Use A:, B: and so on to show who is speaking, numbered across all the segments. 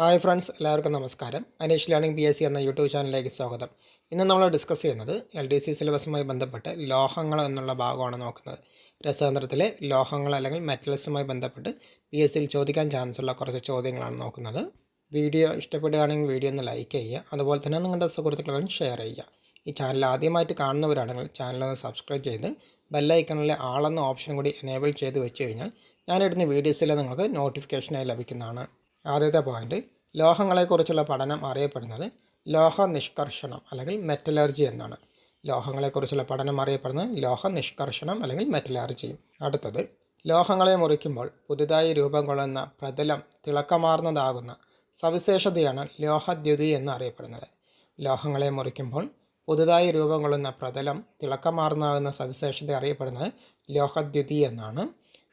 A: Hi friends എല്ലാവർക്കും നമസ്കാരം. Aneesh learning P S C എന്ന യൂട്യൂബ് ചാനലിലേക്ക് സ്വാഗതം. ഇന്ന് നമ്മൾ ഡിസ്കസ് ചെയ്യുന്നത് എൽ ഡി സി സിലബസുമായി ബന്ധപ്പെട്ട് ലോഹങ്ങൾ എന്നുള്ള ഭാഗമാണ് നോക്കുന്നത്. രസതന്ത്രത്തിലെ ലോഹങ്ങൾ അല്ലെങ്കിൽ മെറ്റൽസുമായി ബന്ധപ്പെട്ട് പി എസ് സിയിൽ ചോദിക്കാൻ ചാൻസ് ഉള്ള കുറച്ച് ചോദ്യങ്ങളാണ് നോക്കുന്നത്. വീഡിയോ ഇഷ്ടപ്പെടുകയാണെങ്കിൽ വീഡിയോ ഒന്ന് ലൈക്ക് ചെയ്യുക. അതുപോലെ തന്നെ നിങ്ങളുടെ സുഹൃത്തുക്കളും ഷെയർ ചെയ്യുക. ഈ ചാനൽ ആദ്യമായിട്ട് കാണുന്നവരാണെങ്കിൽ ചാനൽ ഒന്ന് സബ്സ്ക്രൈബ് ചെയ്ത് ബെല്ലൈക്കണിലെ ആളെന്ന ഓപ്ഷൻ കൂടി എനേബിൾ ചെയ്ത് വെച്ച് കഴിഞ്ഞാൽ ഞാനിടുന്ന വീഡിയോസിൽ നിങ്ങൾക്ക് നോട്ടിഫിക്കേഷനായി ലഭിക്കുന്നതാണ്. ആദ്യത്തെ പോയിന്റ് ലോഹങ്ങളെക്കുറിച്ചുള്ള പഠനം അറിയപ്പെടുന്നത് ലോഹ നിഷ്കർഷണം അല്ലെങ്കിൽ മെറ്റലർജി എന്നാണ്. ലോഹങ്ങളെക്കുറിച്ചുള്ള പഠനം അറിയപ്പെടുന്നത് ലോഹ നിഷ്കർഷണം അല്ലെങ്കിൽ മെറ്റലർജി അടുത്തത് ലോഹങ്ങളെ മുറിക്കുമ്പോൾ പുതുതായി രൂപം കൊള്ളുന്ന പ്രതലം തിളക്കമാർന്നതാകുന്ന സവിശേഷതയാണ് ലോഹദ്യുതി എന്ന് അറിയപ്പെടുന്നത്. ലോഹങ്ങളെ മുറിക്കുമ്പോൾ പുതുതായി രൂപം കൊള്ളുന്ന പ്രതലം തിളക്കമാർന്നാകുന്ന സവിശേഷത അറിയപ്പെടുന്നത് ലോഹദ്യുതി എന്നാണ്.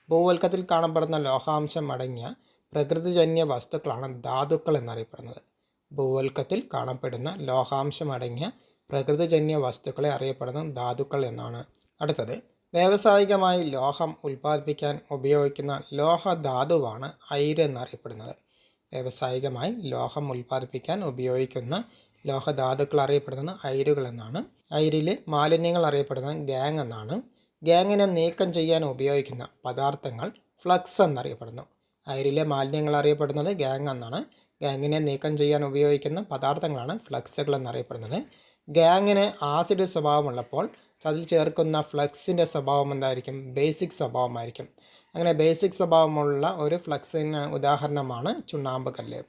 A: ഭൂവൽക്കത്തിൽ കാണപ്പെടുന്ന ലോഹാംശം അടങ്ങിയ പ്രകൃതിജന്യ വസ്തുക്കളാണ് ധാതുക്കൾ എന്നറിയപ്പെടുന്നത്. ഭൂവൽക്കത്തിൽ കാണപ്പെടുന്ന ലോഹാംശം അടങ്ങിയ പ്രകൃതിജന്യ വസ്തുക്കളെ അറിയപ്പെടുന്ന ധാതുക്കൾ എന്നാണ്. അടുത്തത് വ്യാവസായികമായി ലോഹം ഉൽപ്പാദിപ്പിക്കാൻ ഉപയോഗിക്കുന്ന ലോഹധാതുവാണ് അയിര് എന്നറിയപ്പെടുന്നത്. വ്യാവസായികമായി ലോഹം ഉൽപ്പാദിപ്പിക്കാൻ ഉപയോഗിക്കുന്ന ലോഹധാതുക്കൾ അറിയപ്പെടുന്നത് അയിരുകൾ എന്നാണ്. അയിരിലെ മാലിന്യങ്ങൾ അറിയപ്പെടുന്നത് ഗ്യാങ് എന്നാണ്. ഗ്യാങ്ങിനെ നീക്കം ചെയ്യാൻ ഉപയോഗിക്കുന്ന പദാർത്ഥങ്ങൾ ഫ്ലക്സ് എന്നറിയപ്പെടുന്നു. അയിരിലെ മാലിന്യങ്ങൾ അറിയപ്പെടുന്നത് ഗാങ് എന്നാണ്. ഗാങ്ങിനെ നീക്കം ചെയ്യാൻ ഉപയോഗിക്കുന്ന പദാർത്ഥങ്ങളാണ് ഫ്ലക്സുകൾ എന്നറിയപ്പെടുന്നത്. ഗ്യാങ്ങിന് ആസിഡ് സ്വഭാവമുള്ളപ്പോൾ അതിൽ ചേർക്കുന്ന ഫ്ലക്സിന്റെ സ്വഭാവം എന്തായിരിക്കും? ബേസിക് സ്വഭാവമായിരിക്കും. അങ്ങനെ ബേസിക് സ്വഭാവമുള്ള ഒരു ഫ്ലക്സിന് ഉദാഹരണമാണ് ചുണ്ണാമ്പ് കല്ല്.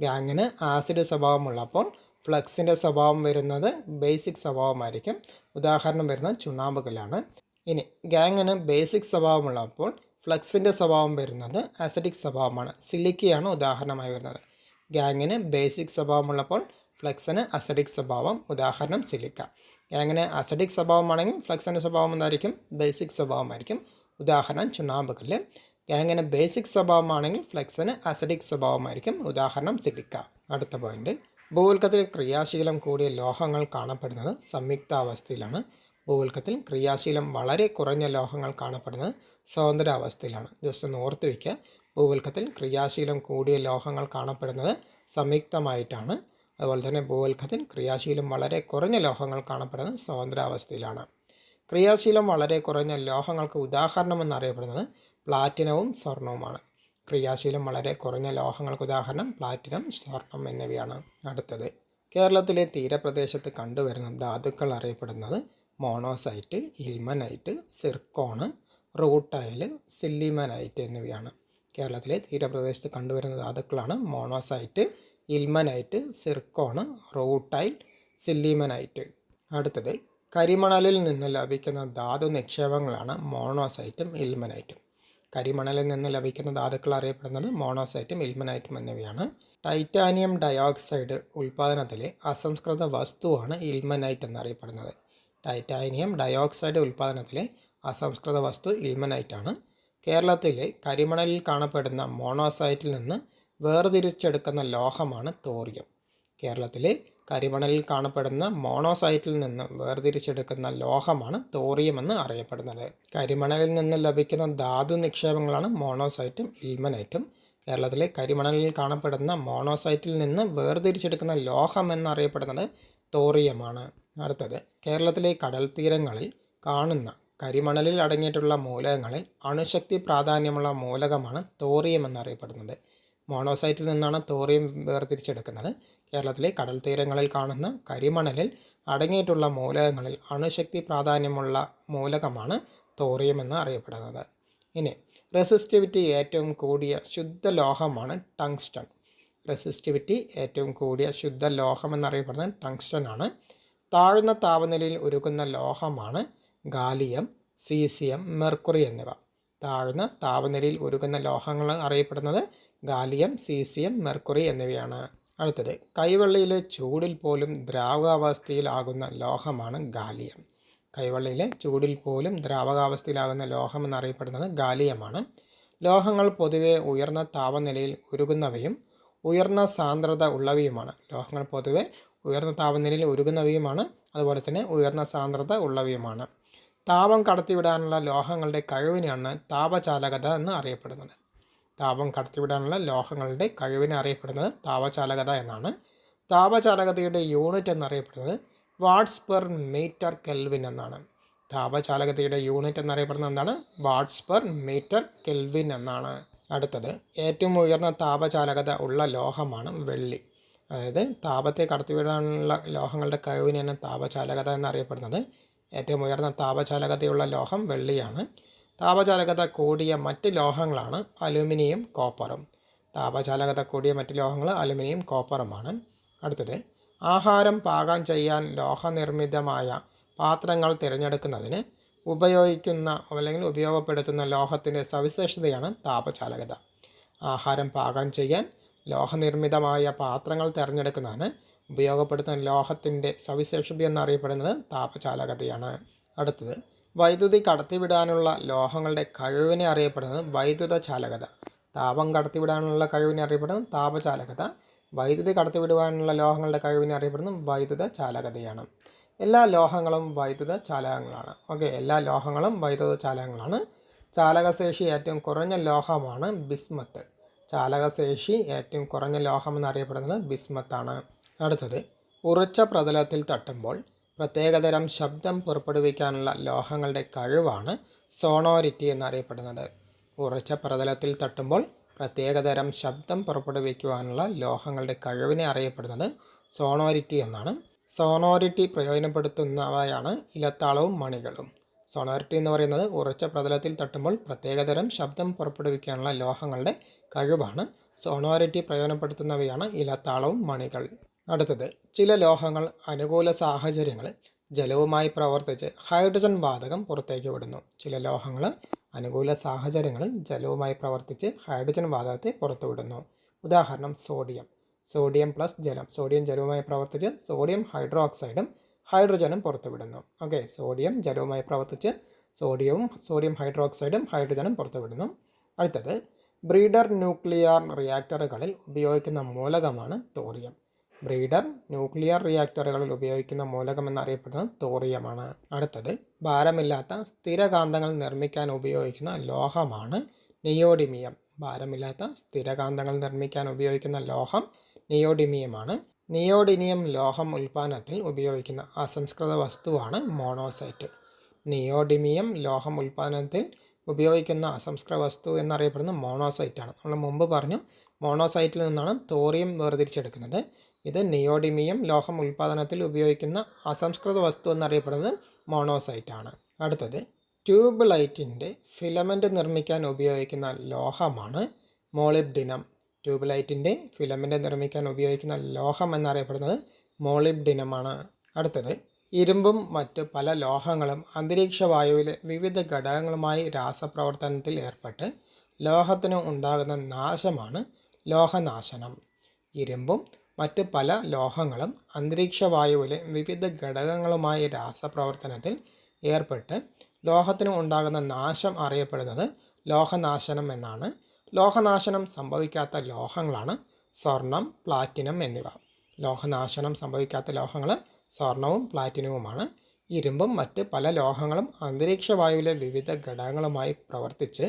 A: ഗ്യാങ്ങിന് ആസിഡ് സ്വഭാവമുള്ളപ്പോൾ ഫ്ലക്സിന്റെ സ്വഭാവം വരുന്നത് ബേസിക് സ്വഭാവമായിരിക്കും. ഉദാഹരണം വരുന്നത് ചുണ്ണാമ്പ് കല്ലാണ്. ഇനി ഗ്യാങ്ങിന് ബേസിക് സ്വഭാവമുള്ളപ്പോൾ ഫ്ലക്സിന്റെ സ്വഭാവം വരുന്നത് അസറ്റിക് സ്വഭാവമാണ്. സിലിക്കയാണ് ഉദാഹരണമായി വരുന്നത്. ഗ്യാങ്ങിന് ബേസിക് സ്വഭാവമുള്ളപ്പോൾ ഫ്ലക്സിന് അസറ്റിക് സ്വഭാവം ഉദാഹരണം സിലിക്ക ഗ്യാങ്ങിന് അസറ്റിക് സ്വഭാവമാണെങ്കിൽ ഫ്ലക്സിന്റെ സ്വഭാവം എന്തായിരിക്കും? ബേസിക് സ്വഭാവമായിരിക്കും. ഉദാഹരണം ചുണ്ണാമ്പ് കല്ല്. ഗ്യാങ്ങിന് ബേസിക് സ്വഭാവമാണെങ്കിൽ ഫ്ലക്സിന് അസറ്റിക് സ്വഭാവമായിരിക്കും. ഉദാഹരണം സിലിക്ക അടുത്ത പോയിന്റ് ഭൂവൽക്കത്തിൽ ക്രിയാശീലം കൂടിയ ലോഹങ്ങൾ കാണപ്പെടുന്നത് സംയുക്താവസ്ഥയിലാണ്. ഭൂവൽക്കത്തിൽ ക്രിയാശീലം വളരെ കുറഞ്ഞ ലോഹങ്ങൾ കാണപ്പെടുന്നത് സ്വതന്ത്രാവസ്ഥയിലാണ്. ജസ്റ്റ് ഒന്ന് ഓർത്ത് വയ്ക്കുക. ഭൂവൽക്കത്തിൽ ക്രിയാശീലം കൂടിയ ലോഹങ്ങൾ കാണപ്പെടുന്നത് സംയുക്തമായിട്ടാണ്. അതുപോലെ തന്നെ ഭൂവൽക്കത്തിൽ ക്രിയാശീലം വളരെ കുറഞ്ഞ ലോഹങ്ങൾ കാണപ്പെടുന്നത് സ്വതന്ത്രാവസ്ഥയിലാണ്. ക്രിയാശീലം വളരെ കുറഞ്ഞ ലോഹങ്ങൾക്ക് ഉദാഹരണം എന്നറിയപ്പെടുന്നത് പ്ലാറ്റിനവും സ്വർണവുമാണ്. ക്രിയാശീലം വളരെ കുറഞ്ഞ ലോഹങ്ങൾക്ക് ഉദാഹരണം പ്ലാറ്റിനം സ്വർണം എന്നിവയാണ്. അടുത്തത്. കേരളത്തിലെ തീരപ്രദേശത്ത് കണ്ടുവരുന്ന ധാതുക്കൾ അറിയപ്പെടുന്നത് monazite ilmenite zircon rutile sillimanite എന്നിവയാണ്. കേരളത്തിലെ തീരപ്രദേശത്ത് കണ്ടുവരുന്ന ധാതുക്കളാണ് monazite ilmenite zircon rutile sillimanite. അടുത്തത് കരിമണലിൽ നിന്ന് ലഭിക്കുന്ന ധാതു നിക്ഷേപങ്ങളാണ് മോണോസൈറ്റും ഇൽമനൈറ്റും. കരിമണലിൽ നിന്ന് ലഭിക്കുന്ന ധാതുക്കൾ അറിയപ്പെടുന്നത് മോണോസൈറ്റും ഇൽമനൈറ്റും എന്നിവയാണ്. ടൈറ്റാനിയം ഡയോക്സൈഡ് ഉൽപ്പാദനത്തിലെ അസംസ്കൃത വസ്തുവാണ് ഇൽമനൈറ്റ് എന്നറിയപ്പെടുന്നത്. ടൈറ്റാനിയം ഡയോക്സൈഡ് ഉൽപ്പാദനത്തിലെ അസംസ്കൃത വസ്തു ഇൽമനൈറ്റാണ്. കേരളത്തിലെ കരിമണലിൽ കാണപ്പെടുന്ന മോണോസൈറ്റിൽ നിന്ന് വേർതിരിച്ചെടുക്കുന്ന ലോഹമാണ് തോറിയം. കേരളത്തിലെ കരിമണലിൽ കാണപ്പെടുന്ന മോണോസൈറ്റിൽ നിന്ന് വേർതിരിച്ചെടുക്കുന്ന ലോഹമാണ് തോറിയം എന്ന് അറിയപ്പെടുന്നത്. കരിമണലിൽ നിന്ന് ലഭിക്കുന്ന ധാതു നിക്ഷേപങ്ങളാണ് മോണോസൈറ്റും ഇൽമനൈറ്റും. കേരളത്തിലെ കരിമണലിൽ കാണപ്പെടുന്ന മോണോസൈറ്റിൽ നിന്ന് വേർതിരിച്ചെടുക്കുന്ന ലോഹം എന്നറിയപ്പെടുന്നത് തോറിയമാണ്. അടുത്തത് കേരളത്തിലെ കടൽ തീരങ്ങളിൽ കാണുന്ന കരിമണലിൽ അടങ്ങിയിട്ടുള്ള മൂലകങ്ങളിൽ അണുശക്തി പ്രാധാന്യമുള്ള മൂലകമാണ് തോറിയം എന്നറിയപ്പെടുന്നത്. മോണോസൈറ്റിൽ നിന്നാണ് തോറിയം വേർതിരിച്ചെടുക്കുന്നത്. കേരളത്തിലെ കടൽ തീരങ്ങളിൽ കാണുന്ന കരിമണലിൽ അടങ്ങിയിട്ടുള്ള മൂലകങ്ങളിൽ അണുശക്തി പ്രാധാന്യമുള്ള മൂലകമാണ് തോറിയം എന്ന് അറിയപ്പെടുന്നത്. ഇനി റെസിസ്റ്റിവിറ്റി ഏറ്റവും കൂടിയ ശുദ്ധ ലോഹമാണ് ടങ്സ്റ്റൺ. റെസിസ്റ്റിവിറ്റി ഏറ്റവും കൂടിയ ശുദ്ധ ലോഹം എന്നറിയപ്പെടുന്നത് ടങ്സ്റ്റൺ ആണ്. താഴ്ന്ന താപനിലയിൽ ഉരുകുന്ന ലോഹമാണ് ഗാലിയം സീസിയം മെർക്കുറി എന്നിവ. താഴ്ന്ന താപനിലയിൽ ഉരുകുന്ന ലോഹങ്ങൾ അറിയപ്പെടുന്നത് ഗാലിയം സീസിയം മെർക്കുറി എന്നിവയാണ്. അടുത്തത് കൈവെള്ളിയിലെ ചൂടിൽ പോലും ദ്രാവകാവസ്ഥയിലാകുന്ന ലോഹമാണ് ഗാലിയം. കൈവെള്ളിയിലെ ചൂടിൽ പോലും ദ്രാവകാവസ്ഥയിലാകുന്ന ലോഹം എന്നറിയപ്പെടുന്നത് ഗാലിയമാണ്. ലോഹങ്ങൾ പൊതുവെ ഉയർന്ന താപനിലയിൽ ഉരുകുന്നവയും ഉയർന്ന സാന്ദ്രത ഉള്ളവയുമാണ്. ലോഹങ്ങൾ പൊതുവെ ഉയർന്ന താപനിലയിൽ ഉരുകുന്നവയുമാണ്. അതുപോലെ തന്നെ ഉയർന്ന സാന്ദ്രത ഉള്ളവയുമാണ്. താപം കടത്തിവിടാനുള്ള ലോഹങ്ങളുടെ കഴിവിനെയാണ് താപചാലകത എന്ന് അറിയപ്പെടുന്നത്. താപം കടത്തിവിടാനുള്ള ലോഹങ്ങളുടെ കഴിവിനെ അറിയപ്പെടുന്നത് താപചാലകത എന്നാണ്. താപചാലകതയുടെ യൂണിറ്റ് എന്നറിയപ്പെടുന്നത് വാട്ട്സ് പെർ മീറ്റർ കെൽവിൻ എന്നാണ്. താപചാലകതയുടെ യൂണിറ്റ് എന്നറിയപ്പെടുന്നത് എന്താണ്? വാട്ട്സ് പെർ മീറ്റർ കെൽവിൻ എന്നാണ്. അടുത്തത് ഏറ്റവും ഉയർന്ന താപചാലകത ഉള്ള ലോഹമാണ് വെള്ളി. അതായത് താപത്തെ കടത്തിവിടാനുള്ള ലോഹങ്ങളുടെ കഴിവിനാണ് താപചാലകത എന്നറിയപ്പെടുന്നത്. ഏറ്റവും ഉയർന്ന താപചാലകതയുള്ള ലോഹം വെള്ളിയാണ്. താപചാലകത കൂടിയ മറ്റ് ലോഹങ്ങളാണ് അലുമിനിയം കോപ്പറും. താപചാലകത കൂടിയ മറ്റ് ലോഹങ്ങൾ അലുമിനിയം കോപ്പറുമാണ്. അടുത്തത് ആഹാരം പാകം ചെയ്യാൻ ലോഹനിർമ്മിതമായ പാത്രങ്ങൾ തിരഞ്ഞെടുക്കുന്നതിന് ഉപയോഗിക്കുന്ന അല്ലെങ്കിൽ ഉപയോഗപ്പെടുത്തുന്ന ലോഹത്തിന്റെ സവിശേഷതയാണ് താപചാലകത. ആഹാരം പാകം ചെയ്യാൻ ലോഹനിർമ്മിതമായ പാത്രങ്ങൾ തിരഞ്ഞെടുക്കുന്നതാണ്. ഉപയോഗപ്പെടുത്തുന്ന ലോഹത്തിന്റെ സവിശേഷത എന്നറിയപ്പെടുന്നത് താപചാലകതയാണ്. അടുത്തത് വൈദ്യുതി കടത്തിവിടാനുള്ള ലോഹങ്ങളുടെ കഴിവിനെ അറിയപ്പെടുന്നത് വൈദ്യുത ചാലകത. താപം കടത്തിവിടാനുള്ള കഴിവിനെ അറിയപ്പെടുന്നത് താപചാലകത. വൈദ്യുതി കടത്തിവിടുവാനുള്ള ലോഹങ്ങളുടെ കഴിവിനെ അറിയപ്പെടുന്നത് വൈദ്യുത ചാലകതയാണ്. എല്ലാ ലോഹങ്ങളും വൈദ്യുത ചാലകങ്ങളാണ്. ഓക്കെ എല്ലാ ലോഹങ്ങളും വൈദ്യുത ചാലകങ്ങളാണ്. ചാലകശേഷി ഏറ്റവും കുറഞ്ഞ ലോഹമാണ് ബിസ്മത്ത്. ചാലകശേഷി ഏറ്റവും കുറഞ്ഞ ലോഹം എന്നറിയപ്പെടുന്നത് ബിസ്മത്താണ്. അടുത്തത് ഉറച്ച പ്രതലത്തിൽ തട്ടുമ്പോൾ പ്രത്യേകതരം ശബ്ദം പുറപ്പെടുവിക്കാനുള്ള ലോഹങ്ങളുടെ കഴിവാണ് സോണോരിറ്റി എന്നറിയപ്പെടുന്നത്. ഉറച്ച പ്രതലത്തിൽ തട്ടുമ്പോൾ പ്രത്യേകതരം ശബ്ദം പുറപ്പെടുവിക്കുവാനുള്ള ലോഹങ്ങളുടെ കഴിവിനെ അറിയപ്പെടുന്നത് സോണോരിറ്റി എന്നാണ്. സോണോരിറ്റി പ്രയോജനപ്പെടുത്തുന്നവയാണ് ഇലത്താളവും മണികളും. സോണോരിറ്റി എന്ന് പറയുന്നത് ഉറച്ച പ്രതലത്തിൽ തട്ടുമ്പോൾ പ്രത്യേകതരം ശബ്ദം പുറപ്പെടുവിക്കാനുള്ള ലോഹങ്ങളുടെ കഴിവാണ്. സോണോരിറ്റി പ്രയോജനപ്പെടുത്തുന്നവയാണ് ഇലത്താളവും മണികൾ. അടുത്തത് ചില ലോഹങ്ങൾ അനുകൂല സാഹചര്യങ്ങളിൽ ജലവുമായി പ്രവർത്തിച്ച് ഹൈഡ്രജൻ വാതകം പുറത്തേക്ക് വിടുന്നു. ചില ലോഹങ്ങൾ അനുകൂല സാഹചര്യങ്ങളിൽ ജലവുമായി പ്രവർത്തിച്ച് ഹൈഡ്രജൻ വാതകത്തെ പുറത്തുവിടുന്നു ഉദാഹരണം സോഡിയം. സോഡിയം പ്ലസ് ജലം. സോഡിയം ജലവുമായി പ്രവർത്തിച്ച് സോഡിയം ഹൈഡ്രോക്സൈഡും ഹൈഡ്രജനും പുറത്തുവിടുന്നു. ഓക്കെ സോഡിയം ജലവുമായി പ്രവർത്തിച്ച് സോഡിയവും സോഡിയം ഹൈഡ്രോക്സൈഡും ഹൈഡ്രജനും പുറത്തുവിടുന്നു. അടുത്തത് ബ്രീഡർ ന്യൂക്ലിയർ റിയാക്ടറുകളിൽ ഉപയോഗിക്കുന്ന മൂലകമാണ് തോറിയം ബ്രീഡർ ന്യൂക്ലിയർ റിയാക്ടറുകളിൽ ഉപയോഗിക്കുന്ന മൂലകം എന്നറിയപ്പെടുന്നത് തോറിയമാണ് അടുത്തത് ഭാരമില്ലാത്ത സ്ഥിരകാന്തങ്ങൾ നിർമ്മിക്കാൻ ഉപയോഗിക്കുന്ന ലോഹമാണ് നിയോഡിമിയം ഭാരമില്ലാത്ത സ്ഥിരകാന്തങ്ങൾ നിർമ്മിക്കാൻ ഉപയോഗിക്കുന്ന ലോഹം നിയോഡിമിയമാണ് നിയോഡിനിയം ലോഹം ഉൽപ്പാദനത്തിൽ ഉപയോഗിക്കുന്ന അസംസ്കൃത വസ്തുവാണ് മോണോസൈറ്റ്. നിയോഡിമിയം ലോഹം ഉൽപ്പാദനത്തിൽ ഉപയോഗിക്കുന്ന അസംസ്കൃത വസ്തു എന്നറിയപ്പെടുന്നത് മോണോസൈറ്റാണ് നമ്മൾ മുമ്പ് പറഞ്ഞു മോണോസൈറ്റിൽ നിന്നാണ് തോറിയം വേർതിരിച്ചെടുക്കുന്നത്. ഇത് നിയോഡിമിയം ലോഹം ഉൽപ്പാദനത്തിൽ ഉപയോഗിക്കുന്ന അസംസ്കൃത വസ്തു എന്നറിയപ്പെടുന്നത് മോണോസൈറ്റ് ആണ്. അടുത്തത് ട്യൂബ് ലൈറ്റിന്റെ ഫിലമെന്റ് നിർമ്മിക്കാൻ ഉപയോഗിക്കുന്ന ലോഹമാണ് മോളിബ്ഡിനം. ട്യൂബ് ലൈറ്റിന്റെ ഫിലമെന്റ് നിർമ്മിക്കാൻ ഉപയോഗിക്കുന്ന ലോഹം എന്നറിയപ്പെടുന്നത് മോളിബ്ഡിനമാണ്. അടുത്തത് ഇരുമ്പും മറ്റ് പല ലോഹങ്ങളും അന്തരീക്ഷ വായുവിലെ വിവിധ ഘടകങ്ങളുമായി രാസപ്രവർത്തനത്തിൽ ഏർപ്പെട്ട് ലോഹത്തിന് ഉണ്ടാകുന്ന നാശമാണ് ലോഹനാശനം. ഇരുമ്പും മറ്റ് പല ലോഹങ്ങളും അന്തരീക്ഷ വായുവിലെ വിവിധ ഘടകങ്ങളുമായി രാസപ്രവർത്തനത്തിൽ ഏർപ്പെട്ട് ലോഹത്തിന് ഉണ്ടാകുന്ന നാശം അറിയപ്പെടുന്നത് ലോഹനാശനം എന്നാണ്. ലോഹനാശനം സംഭവിക്കാത്ത ലോഹങ്ങളാണ് സ്വർണം പ്ലാറ്റിനം എന്നിവ. ലോഹനാശനം സംഭവിക്കാത്ത ലോഹങ്ങൾ സ്വർണവും പ്ലാറ്റിനവുമാണ്. ഇരുമ്പും മറ്റ് പല ലോഹങ്ങളും അന്തരീക്ഷ വായുവിലെ വിവിധ ഘടകങ്ങളുമായി പ്രവർത്തിച്ച്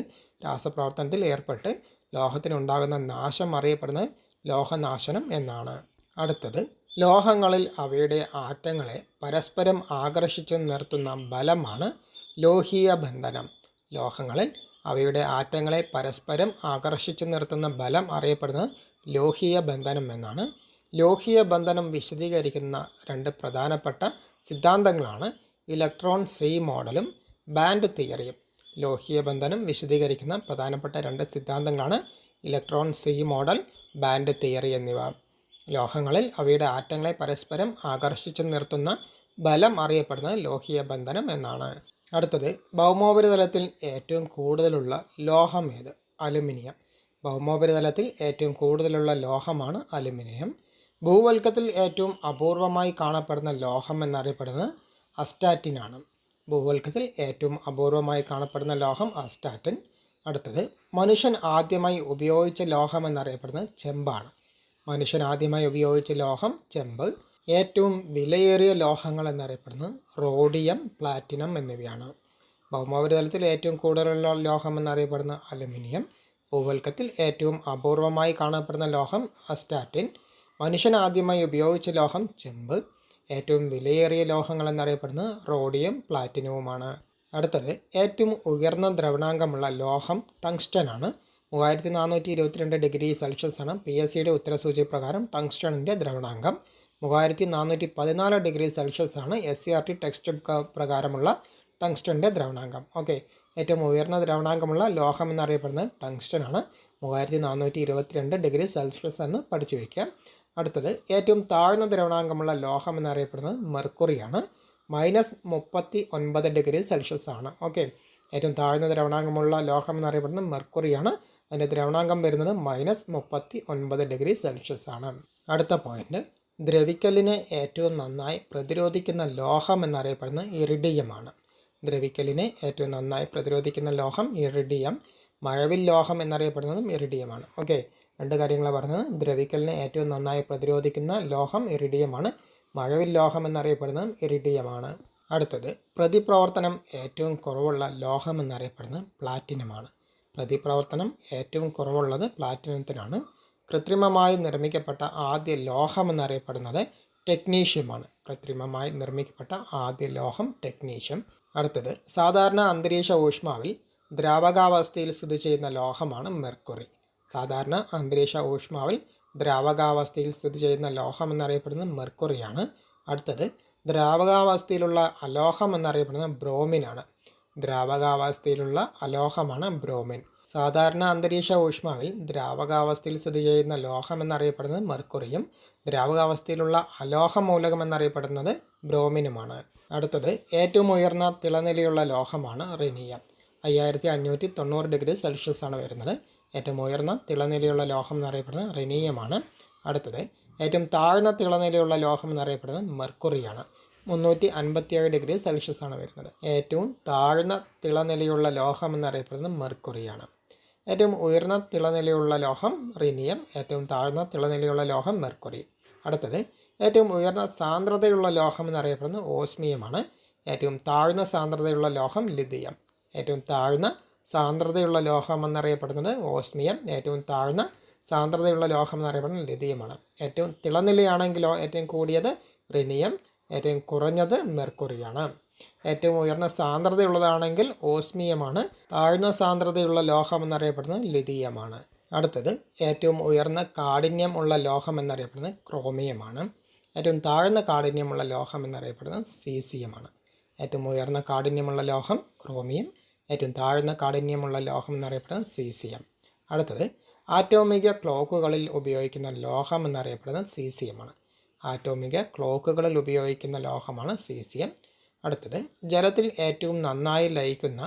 A: രാസപ്രവർത്തനത്തിൽ ഏർപ്പെട്ട് ലോഹത്തിനുണ്ടാകുന്ന നാശം അറിയപ്പെടുന്നത് ലോഹനാശനം എന്നാണ്. അടുത്തത് ലോഹങ്ങളിൽ അവയുടെ ആറ്റങ്ങളെ പരസ്പരം ആകർഷിച്ചു നിർത്തുന്ന ബലമാണ് ലോഹീയ ബന്ധനം ലോഹങ്ങളിൽ അവയുടെ ആറ്റങ്ങളെ പരസ്പരം ആകർഷിച്ചു നിർത്തുന്ന ബലം അറിയപ്പെടുന്നത് ലോഹീയ ബന്ധനം എന്നാണ്. ലോഹീയ ബന്ധനം വിശദീകരിക്കുന്ന രണ്ട് പ്രധാനപ്പെട്ട സിദ്ധാന്തങ്ങളാണ് ഇലക്ട്രോൺ സി മോഡലും ബാൻഡ് തിയറിയും. ലോഹീയ ബന്ധനം വിശദീകരിക്കുന്ന പ്രധാനപ്പെട്ട രണ്ട് സിദ്ധാന്തങ്ങളാണ് electron sea model band theory എന്നിവ. ലോഹങ്ങളിൽ അവയുടെ ആറ്റങ്ങളെ പരസ്പരം ആകർഷിച്ചു നിർത്തുന്ന ബലം അറിയപ്പെടുന്നത് ലോഹീയ ബന്ധനം എന്നാണ്. അടുത്തത് ഭൗമോപരിതലത്തിൽ ഏറ്റവും കൂടുതലുള്ള ലോഹം ഏത്? അലുമിനിയം. ഭൗമോപരിതലത്തിൽ ഏറ്റവും കൂടുതലുള്ള ലോഹമാണ് അലുമിനിയം. ഭൂവൽക്കത്തിൽ ഏറ്റവും അപൂർവമായി കാണപ്പെടുന്ന ലോഹം എന്നറിയപ്പെടുന്നത് അസ്റ്റാറ്റിനാണ് ഭൂവൽക്കത്തിൽ ഏറ്റവും അപൂർവമായി കാണപ്പെടുന്ന ലോഹം അസ്റ്റാറ്റിൻ. അടുത്തത് മനുഷ്യൻ ആദ്യമായി ഉപയോഗിച്ച ലോഹം എന്നറിയപ്പെടുന്നത് ചെമ്പാണ്. മനുഷ്യൻ ആദ്യമായി ഉപയോഗിച്ച ലോഹം ചെമ്പ്. ഏറ്റവും വിലയേറിയ ലോഹങ്ങൾ എന്നറിയപ്പെടുന്നത് റോഡിയം പ്ലാറ്റിനം എന്നിവയാണ്. ഭൗമോപരിതലത്തിൽ ഏറ്റവും കൂടുതലുള്ള ലോഹം എന്നറിയപ്പെടുന്ന അലുമിനിയം. ഭൂവൽക്കത്തിൽ ഏറ്റവും അപൂർവമായി കാണപ്പെടുന്ന ലോഹം അസ്റ്റാറ്റിൻ. മനുഷ്യൻ ആദ്യമായി ഉപയോഗിച്ച ലോഹം ചെമ്പ്. ഏറ്റവും വിലയേറിയ ലോഹങ്ങൾ എന്നറിയപ്പെടുന്നത് റോഡിയം പ്ലാറ്റിനവുമാണ്. അടുത്തത് ഏറ്റവും ഉയർന്ന ദ്രവണാങ്കമുള്ള ലോഹം ടങ്സ്റ്റൻ ആണ് മൂവായിരത്തി നാനൂറ്റി ഇരുപത്തിരണ്ട് ഡിഗ്രി സെൽഷ്യസ് ആണ് പി എസ് സിയുടെ ഉത്തരസൂചി പ്രകാരം ടങ്സ്റ്റണിന്റെ ദ്രവണാങ്കം മൂവായിരത്തി നാനൂറ്റി പതിനാല് ഡിഗ്രി സെൽഷ്യസ് ആണ് S C R T text പ്രകാരമുള്ള ടങ്സ്റ്റന്റെ ദ്രവണാങ്കം. ഓക്കെ ഏറ്റവും ഉയർന്ന ദ്രവണാങ്കമുള്ള ലോഹം എന്നറിയപ്പെടുന്നത് ടങ്സ്റ്റൻ ആണ് മൂവായിരത്തി നാനൂറ്റി ഇരുപത്തിരണ്ട് ഡിഗ്രി സെൽഷ്യസ് എന്ന് പഠിച്ചു വയ്ക്കുക അടുത്തത് ഏറ്റവും താഴ്ന്ന ദ്രവണാങ്കമുള്ള ലോഹം എന്നറിയപ്പെടുന്നത് മെർക്കുറിയാണ്. മൈനസ് മുപ്പത്തി ഒൻപത് ഡിഗ്രി സെൽഷ്യസ് ആണ് ഓക്കെ ഏറ്റവും താഴ്ന്ന ദ്രവണാങ്കമുള്ള ലോഹം എന്നറിയപ്പെടുന്നത് മെർക്കുറിയാണ്. അതിന്റെ ദ്രവണാങ്കം വരുന്നത് മൈനസ് മുപ്പത്തി ഒൻപത് ഡിഗ്രി സെൽഷ്യസ് ആണ് അടുത്ത പോയിന്റ് ദ്രവിക്കലിനെ ഏറ്റവും നന്നായി പ്രതിരോധിക്കുന്ന ലോഹം എന്നറിയപ്പെടുന്നത് ഇറിഡിയമാണ്. ദ്രവിക്കലിനെ ഏറ്റവും നന്നായി പ്രതിരോധിക്കുന്ന ലോഹം ഇറിഡിയം. മഴവിൽ ലോഹം എന്നറിയപ്പെടുന്നതും ഇറിഡിയമാണ്. ഓക്കെ രണ്ട് കാര്യങ്ങളാണ് പറഞ്ഞത്. ദ്രവിക്കലിനെ ഏറ്റവും നന്നായി പ്രതിരോധിക്കുന്ന ലോഹം ഇറിഡിയമാണ്. മഴവിൽ ലോഹം എന്നറിയപ്പെടുന്നതും ഇറിഡിയമാണ്. അടുത്തത് പ്രതിപ്രവർത്തനം ഏറ്റവും കുറവുള്ള ലോഹം എന്നറിയപ്പെടുന്നത് പ്ലാറ്റിനമാണ്. പ്രതിപ്രവർത്തനം ഏറ്റവും കുറവുള്ളത് പ്ലാറ്റിനത്തിനാണ്. കൃത്രിമമായി നിർമ്മിക്കപ്പെട്ട ആദ്യ ലോഹം എന്നറിയപ്പെടുന്നത് ടെക്നീഷ്യമാണ്. കൃത്രിമമായി നിർമ്മിക്കപ്പെട്ട ആദ്യ ലോഹം ടെക്നീഷ്യം. അടുത്തത് സാധാരണ അന്തരീക്ഷ ഊഷ്മാവിൽ ദ്രാവകാവസ്ഥയിൽ സ്ഥിതി ചെയ്യുന്ന ലോഹമാണ് മെർക്കുറി. സാധാരണ അന്തരീക്ഷ ഊഷ്മാവിൽ ദ്രാവകാവസ്ഥയിൽ സ്ഥിതി ചെയ്യുന്ന ലോഹം എന്നറിയപ്പെടുന്നത് മെർക്കുറിയാണ്. അടുത്തത് ദ്രാവകാവസ്ഥയിലുള്ള അലോഹം എന്നറിയപ്പെടുന്നത് ബ്രോമിനാണ്. ദ്രാവകാവസ്ഥയിലുള്ള അലോഹമാണ് ബ്രോമിൻ. സാധാരണ അന്തരീക്ഷ ഊഷ്മാവിൽ ദ്രാവകാവസ്ഥയിൽ സ്ഥിതി ചെയ്യുന്ന ലോഹം എന്നറിയപ്പെടുന്നത് മെർക്കുറിയും ദ്രാവകാവസ്ഥയിലുള്ള അലോഹ മൂലകം എന്നറിയപ്പെടുന്നത് ബ്രോമിനുമാണ്. അടുത്തത് ഏറ്റവും ഉയർന്ന തിളനിലയുള്ള ലോഹമാണ് റിനിയം. അയ്യായിരത്തി അഞ്ഞൂറ്റി തൊണ്ണൂറ് ഡിഗ്രി സെൽഷ്യസ് ആണ് വരുന്നത്. ഏറ്റവും ഉയർന്ന തിളനിലയുള്ള ലോഹം എന്നറിയപ്പെടുന്നത് റിനീയമാണ്. അടുത്തത് ഏറ്റവും താഴ്ന്ന തിളനിലയുള്ള ലോഹം എന്നറിയപ്പെടുന്നത് മെർക്കുറിയാണ്. മുന്നൂറ്റി അൻപത്തിയേഴ് ഡിഗ്രി സെൽഷ്യസ് ആണ് വരുന്നത്. ഏറ്റവും താഴ്ന്ന തിളനിലയുള്ള ലോഹം എന്നറിയപ്പെടുന്നത് മെർക്കുറിയാണ്. ഏറ്റവും ഉയർന്ന തിളനിലയുള്ള ലോഹം റിനിയം ഏറ്റവും താഴ്ന്ന തിളനിലയുള്ള ലോഹം മെർക്കുറി. അടുത്തത് ഏറ്റവും ഉയർന്ന സാന്ദ്രതയുള്ള ലോഹം എന്നറിയപ്പെടുന്നത് ഓസ്മിയമാണ്. ഏറ്റവും താഴ്ന്ന സാന്ദ്രതയുള്ള ലോഹം ലിഥിയം. ഏറ്റവും താഴ്ന്ന സാന്ദ്രതയുള്ള ലോഹം എന്നറിയപ്പെടുന്നത് ഓസ്മിയം. ഏറ്റവും താഴ്ന്ന സാന്ദ്രതയുള്ള ലോഹം എന്നറിയപ്പെടുന്നത് ലിഥിയമാണ്. ഏറ്റവും തിളനിലയാണെങ്കിലോ ഏറ്റവും കൂടിയത് റിനിയം ഏറ്റവും കുറഞ്ഞത് മെർക്കുറിയാണ്. ഏറ്റവും ഉയർന്ന സാന്ദ്രതയുള്ളതാണെങ്കിൽ ഓസ്മിയമാണ്. താഴ്ന്ന സാന്ദ്രതയുള്ള ലോഹം എന്നറിയപ്പെടുന്നത് ലിഥിയമാണ്. അടുത്തത് ഏറ്റവും ഉയർന്ന കാഠിന്യം ഉള്ള ലോഹം എന്നറിയപ്പെടുന്നത് ക്രോമിയമാണ്. ഏറ്റവും താഴ്ന്ന കാഠിന്യമുള്ള ലോഹം എന്നറിയപ്പെടുന്നത് സീസിയമാണ്. ഏറ്റവും ഉയർന്ന കാഠിന്യമുള്ള ലോഹം ക്രോമിയം ഏറ്റവും താഴ്ന്ന കാഠിന്യമുള്ള ലോഹം എന്നറിയപ്പെടുന്നത് സീസിയം. അടുത്തത് ആറ്റോമിക ക്ലോക്കുകളിൽ ഉപയോഗിക്കുന്ന ലോഹം എന്നറിയപ്പെടുന്നത് സീസിയമാണ്. ആറ്റോമിക ക്ലോക്കുകളിൽ ഉപയോഗിക്കുന്ന ലോഹമാണ് സീസിയം. അടുത്തത് ജലത്തിൽ ഏറ്റവും നന്നായി ലയിക്കുന്ന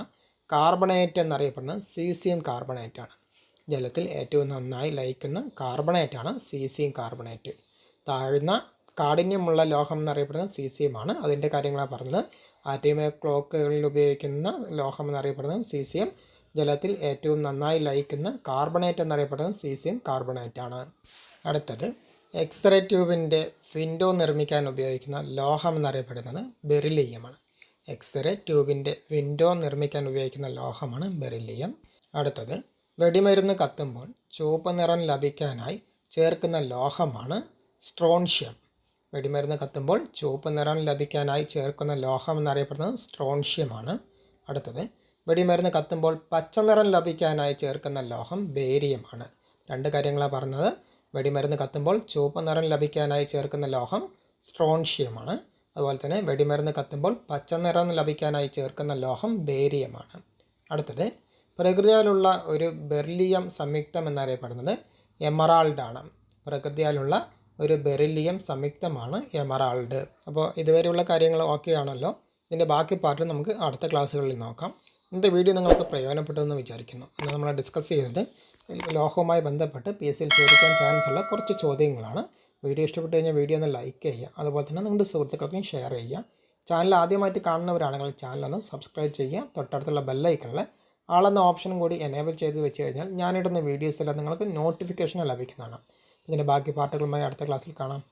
A: കാർബണേറ്റ് എന്നറിയപ്പെടുന്നത് സീസിയം കാർബണേറ്റ് ആണ് ജലത്തിൽ ഏറ്റവും നന്നായി ലയിക്കുന്ന കാർബണേറ്റാണ് സീസിയം കാർബണേറ്റ്. താഴ്ന്ന കാഠിന്യമുള്ള ലോഹം എന്നറിയപ്പെടുന്നത് സീസിയമാണ്. അതിന്റെ കാര്യങ്ങളാണ് പറഞ്ഞത്. ആറ്റോമിക ക്ലോക്കുകളിൽ ഉപയോഗിക്കുന്ന ലോഹം എന്നറിയപ്പെടുന്നത് സീസിയം. ജലത്തിൽ ഏറ്റവും നന്നായി ലയിക്കുന്ന കാർബണേറ്റ് എന്നറിയപ്പെടുന്നത് സീസിയം കാർബണേറ്റ് ആണ് അടുത്തത് എക്സ്റേ ട്യൂബിന്റെ വിൻഡോ നിർമ്മിക്കാൻ ഉപയോഗിക്കുന്ന ലോഹം എന്നറിയപ്പെടുന്നത് ബെറിലിയമാണ് എക്സ്റേ ട്യൂബിന്റെ വിൻഡോ നിർമ്മിക്കാൻ ഉപയോഗിക്കുന്ന ലോഹമാണ് ബെറിലിയം അടുത്തത് വെടിമരുന്ന് കത്തുമ്പോൾ ചുവപ്പ് നിറം ലഭിക്കാനായി ചേർക്കുന്ന ലോഹമാണ് സ്ട്രോൺഷ്യം വെടിമരുന്ന് കത്തുമ്പോൾ ചുവപ്പ് നിറം ലഭിക്കാനായി ചേർക്കുന്ന ലോഹം എന്നറിയപ്പെടുന്നത് സ്ട്രോൺഷ്യമാണ് അടുത്തത് വെടിമരുന്ന് കത്തുമ്പോൾ പച്ച നിറം ലഭിക്കാനായി ചേർക്കുന്ന ലോഹം ബേരിയമാണ് രണ്ട് കാര്യങ്ങളാണ് പറഞ്ഞത്. വെടിമരുന്ന് കത്തുമ്പോൾ ചുവപ്പ് നിറം ലഭിക്കാനായി ചേർക്കുന്ന ലോഹം സ്ട്രോൺഷ്യമാണ്. അതുപോലെ തന്നെ വെടിമരുന്ന് കത്തുമ്പോൾ പച്ച നിറം ലഭിക്കാനായി ചേർക്കുന്ന ലോഹം ബേരിയമാണ്. അടുത്തത് പ്രകൃതിയാലുള്ള ഒരു ബെർലിയം സംയുക്തം എന്നറിയപ്പെടുന്നത് എമറാൾഡാണ്. പ്രകൃതിയാലുള്ള ഒരു ബെറിലിയം സംയുക്തമാണ് എമറാൾഡ്. അപ്പോൾ ഇതുവരെയുള്ള കാര്യങ്ങൾ ഓക്കെ ആണല്ലോ. ഇതിന്റെ ബാക്കി പാർട്ട് നമുക്ക് അടുത്ത ക്ലാസ്സുകളിൽ നോക്കാം. ഇന്നത്തെ വീഡിയോ നിങ്ങൾക്ക് പ്രയോജനപ്പെട്ടു എന്ന് വിചാരിക്കുന്നു. നമ്മൾ ഡിസ്കസ് ചെയ്തത് ലോഹവുമായി ബന്ധപ്പെട്ട് പി എസ് സിയിൽ ചോദിക്കാൻ ചാൻസ് ഉള്ള കുറച്ച് ചോദ്യങ്ങളാണ്. വീഡിയോ ഇഷ്ടപ്പെട്ട് കഴിഞ്ഞാൽ വീഡിയോ ഒന്ന് ലൈക്ക് ചെയ്യുക. അതുപോലെ തന്നെ നിങ്ങളുടെ സുഹൃത്തുക്കൾക്കും ഷെയർ ചെയ്യുക. ചാനൽ ആദ്യമായിട്ട് കാണുന്നവരാണെങ്കിൽ ചാനൽ ഒന്ന് സബ്സ്ക്രൈബ് ചെയ്യുക. തൊട്ടടുത്തുള്ള ബെല്ലൈക്കണിൽ ആളെന്ന ഓപ്ഷനും കൂടി എനേബിൾ ചെയ്ത് വെച്ച് കഴിഞ്ഞാൽ ഞാനിടുന്ന വീഡിയോസെല്ലാം നിങ്ങൾക്ക് നോട്ടിഫിക്കേഷൻ ലഭിക്കുന്നതാണ്. ഇതിന്റെ ബാക്കി പാർട്ടുകളുമായി അടുത്ത ക്ലാസ്സിൽ കാണാം.